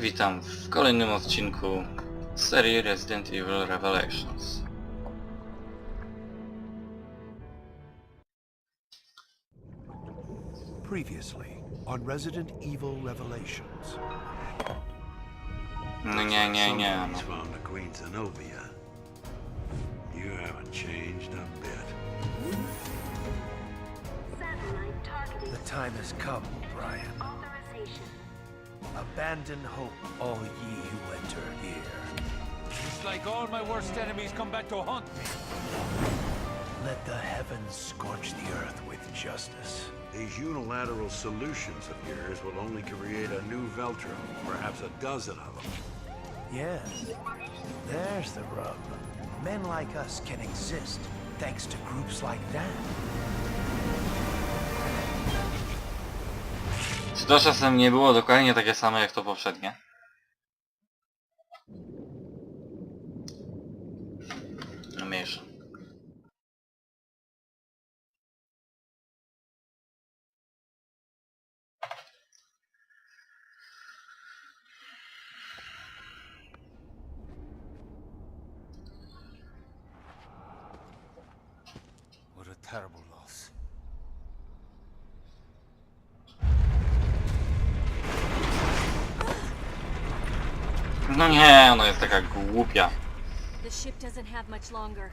Witam w kolejnym odcinku serii Resident Evil Revelations. Previously on Resident Evil Revelations. No nie, nie, nie. Somebody's No. found the Queen Zenobia. You haven't changed a bit. The time has come, Brian. authorization. Abandon hope, all ye who enter here. It's like all my worst enemies come back to haunt me. Let the heavens scorch the earth with justice. These unilateral solutions of yours will only create a new Veltro, perhaps a dozen of them. Yes, there's the rub. Men like us can exist thanks to groups like that. Czy to czasem nie było dokładnie takie samo jak to poprzednie? No mniejsza. What a terrible No nie, ona jest taka głupia. The ship doesn't have much longer.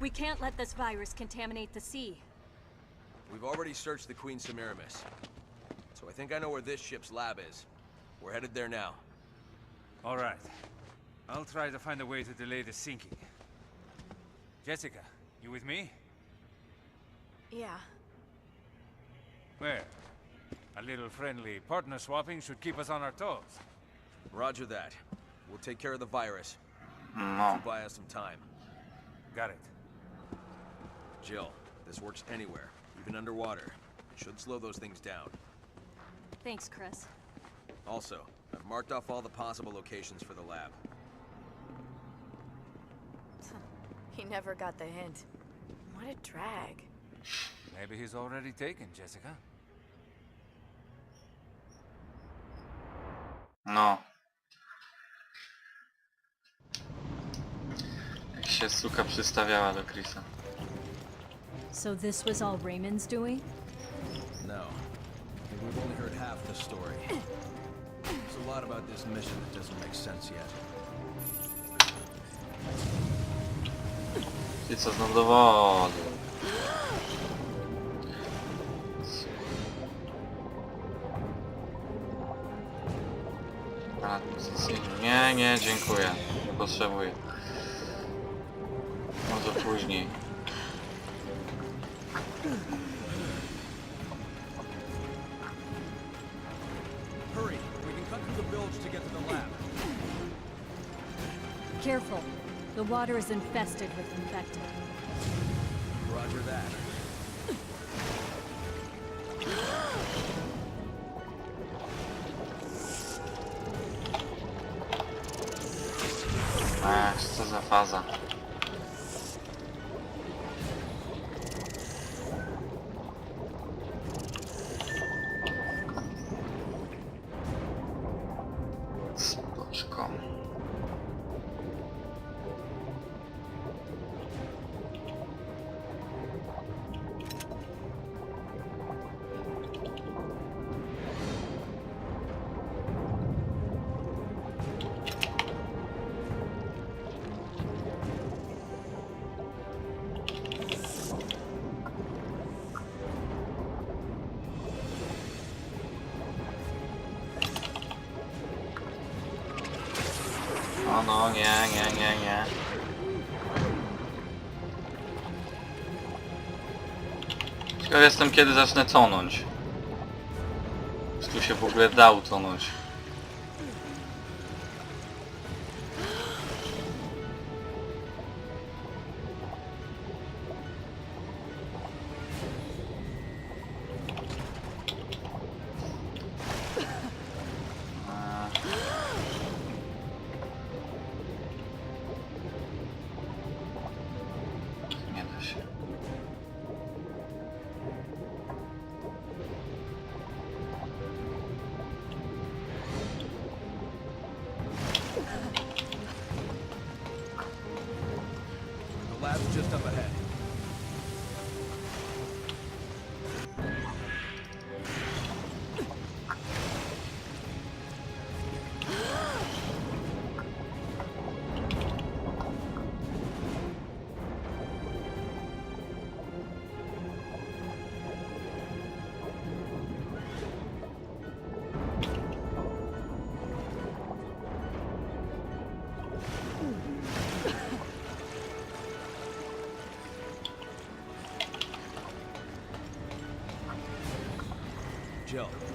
We can't let this virus contaminate the sea. We've already searched the Queen Semiramis. So I think I know where this ship's lab is. We're headed there now. All right. I'll try to find a way to delay the sinking. Jessica, you with me? Yeah. Where? A little friendly partner swapping should keep us on our toes. Roger that. We'll take care of the virus. Mm, no. Oh. Buy us some time. Got it. Jill, this works anywhere, even underwater. It should slow those things down. Thanks, Chris. Also, I've marked off all the possible locations for the lab. He never got the hint. What a drag. Maybe he's already taken, Jessica. No. Się suka przystawiała do Chrisa. So this was all Raymond's doing? No. And we've only heard half the story. There's a lot about this mission that doesn't make sense yet. Ty co znów do wody. Nie, nie, dziękuję. Nie potrzebuję. Może później. Hurry! We can cut through the bilge to get to the lab. Careful. The water is infested with infected. Roger that. Ach, co za faza. O no, nie, nie, nie, nie. Ciekaw jestem kiedy zacznę tonąć. Czy tu się w ogóle da utonąć?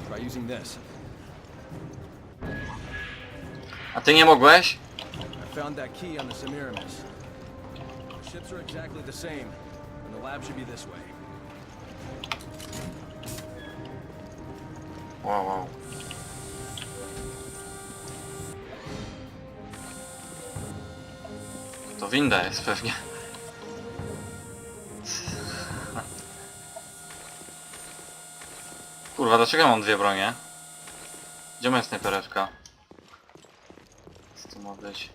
Try using this. A ty nie mogłeś? I found that key on the Semiramis. The ships are exactly the same, and the lab should be this way. Wow, wow. To winda jest pewnie. Kurwa, dlaczego mam dwie bronie? Gdzie moja snajpereczka? Co to ma być?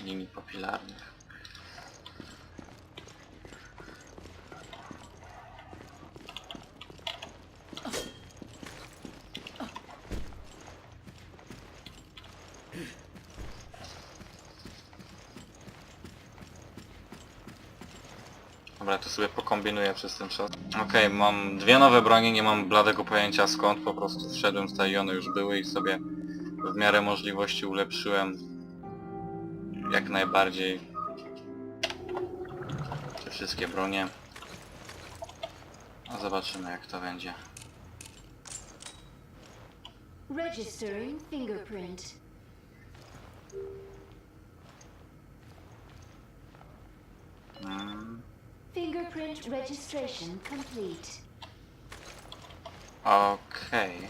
Linii papilarnych. Dobra, to sobie pokombinuję przez ten czas. Okej, mam dwie nowe bronie, nie mam bladego pojęcia skąd, po prostu wszedłem tutaj i one już były i sobie w miarę możliwości ulepszyłem jak najbardziej te wszystkie bronie. A zobaczymy jak to będzie. Registering fingerprint. Mm, Fingerprint registration complete. Okej.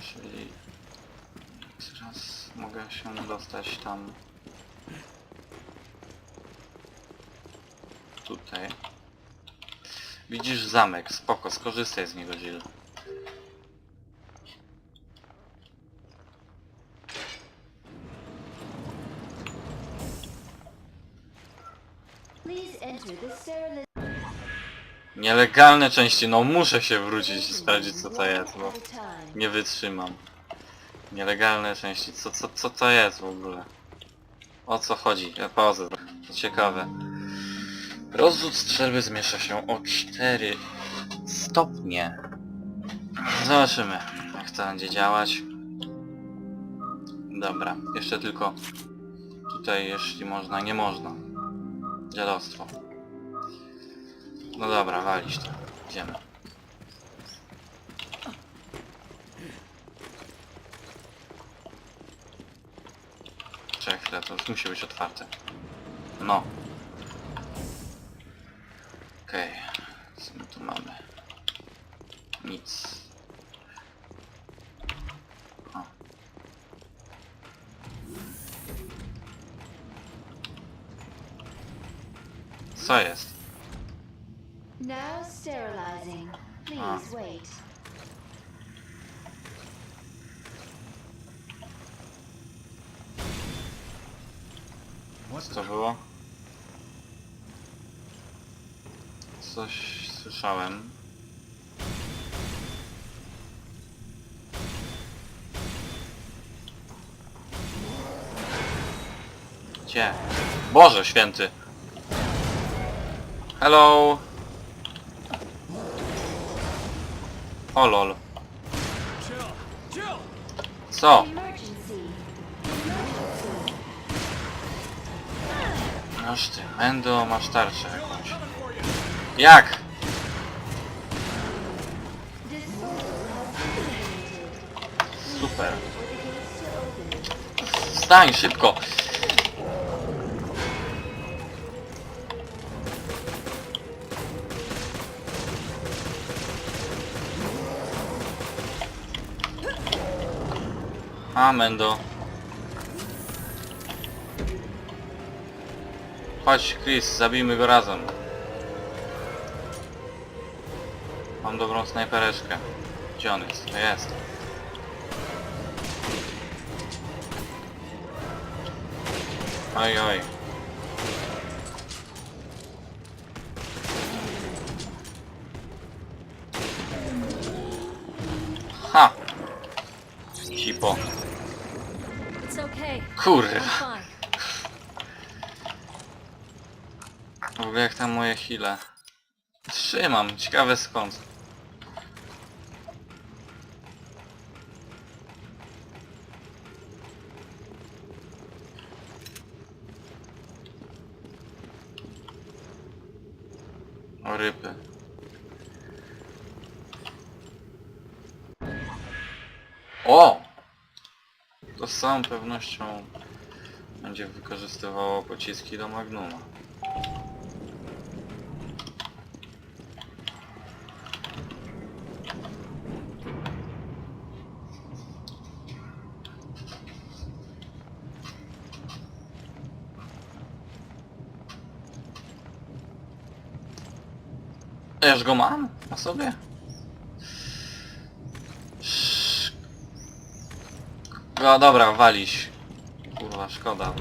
Czyli teraz mogę się dostać tam tutaj. Widzisz zamek, spoko, skorzystaj z niego Jill. Please enter the sterilization Nielegalne części, no muszę się wrócić i sprawdzić co to jest, bo nie wytrzymam. Nielegalne części, co, co, co to jest w ogóle? O co chodzi? Ja ciekawe. Rozrzut strzelby zmiesza się o 4 stopnie. Zobaczymy, jak to będzie działać. Dobra, jeszcze tylko tutaj, jeśli można, nie można. Dziadostwo. No dobra, walić to. Idziemy. Czekaj chwilę, to już musi być otwarte. No. Okej. Co my tu mamy? Nic. Co jest? Now sterilizing. Please Ah. wait. Co to było? Coś słyszałem. Gdzie? Boże święty! Hello! O lol. Co? Noż ty, Mendo, masz tarczę jakąś. Jak? Super. Wstań szybko! A, Mendo. Chodź, Chris, zabijmy go razem. Mam dobrą snajpereczkę. Gdzie on jest? To jest. Oj, oj. Ha! Cipo. Kurwa. W ogóle jak tam moje heale? Trzymam, ciekawe skąd. O ryby. O! To z całą pewnością będzie wykorzystywało pociski do Magnuma. Ja już go mam na sobie? No dobra, walić. Kurwa, szkoda.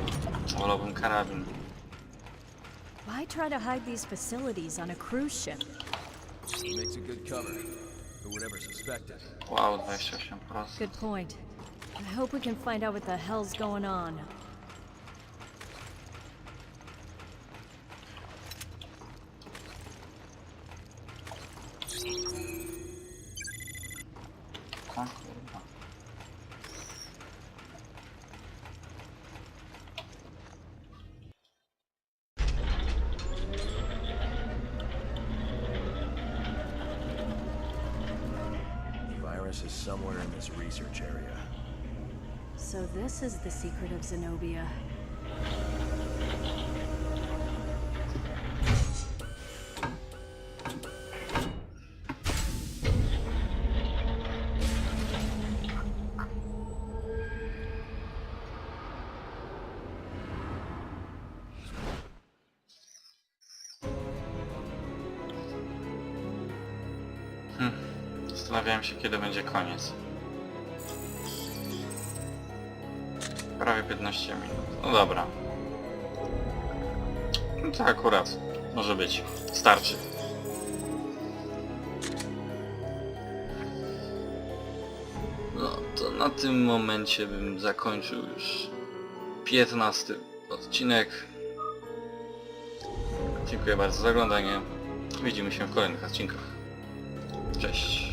Wolałbym karabin. Why try to hide these facilities on a cruise ship? It makes a good cover. Who would ever suspect it? Wow, 28%. Good point. I hope we can find out what the hell's going on. O kurwa. The virus is somewhere in this research area. So this is the secret of Zenobia. Zastanawiałem się kiedy będzie koniec. Prawie 15 minut. No dobra. No to akurat. Może być. Starczy. No to na tym momencie bym zakończył już 15 odcinek. Dziękuję bardzo za oglądanie. Widzimy się w kolejnych odcinkach. Cześć.